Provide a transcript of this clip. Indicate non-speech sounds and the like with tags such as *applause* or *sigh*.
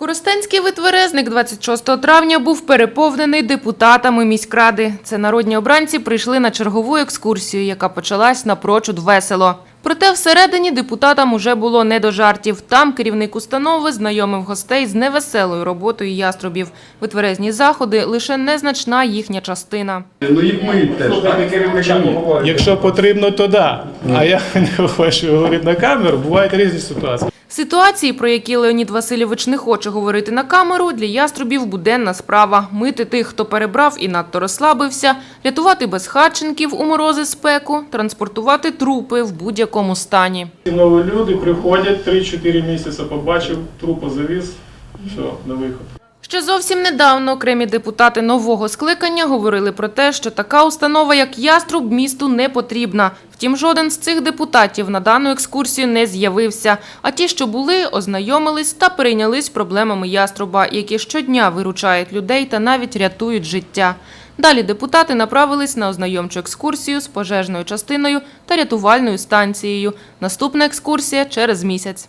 Коростенський витверезник 26 травня був переповнений депутатами міськради. Це народні обранці прийшли на чергову екскурсію, яка почалась напрочуд весело. Проте всередині депутатам уже було не до жартів. Там керівник установи знайомив гостей з невеселою роботою яструбів. Витверезні заходи лише незначна їхня частина. Ну і ми теж. так? Якщо потрібно, то да. А я *laughs* не хочу говорити на камеру, бувають різні ситуації. Ситуації, про які Леонід Васильович не хоче говорити на камеру, для яструбів буденна справа. Мити тих, хто перебрав і надто розслабився, рятувати безхатченків у морози спеку, транспортувати трупи в будь-якому стані. Нові люди приходять 3-4 місяці, побачив, трупа завіз, все, на виход. Ще зовсім недавно окремі депутати нового скликання говорили про те, що така установа, як Яструб, місту не потрібна. Втім, жоден з цих депутатів на дану екскурсію не з'явився. А ті, що були, ознайомились та перейнялись проблемами Яструба, які щодня виручають людей та навіть рятують життя. Далі депутати направились на ознайомчу екскурсію з пожежною частиною та рятувальною станцією. Наступна екскурсія через місяць.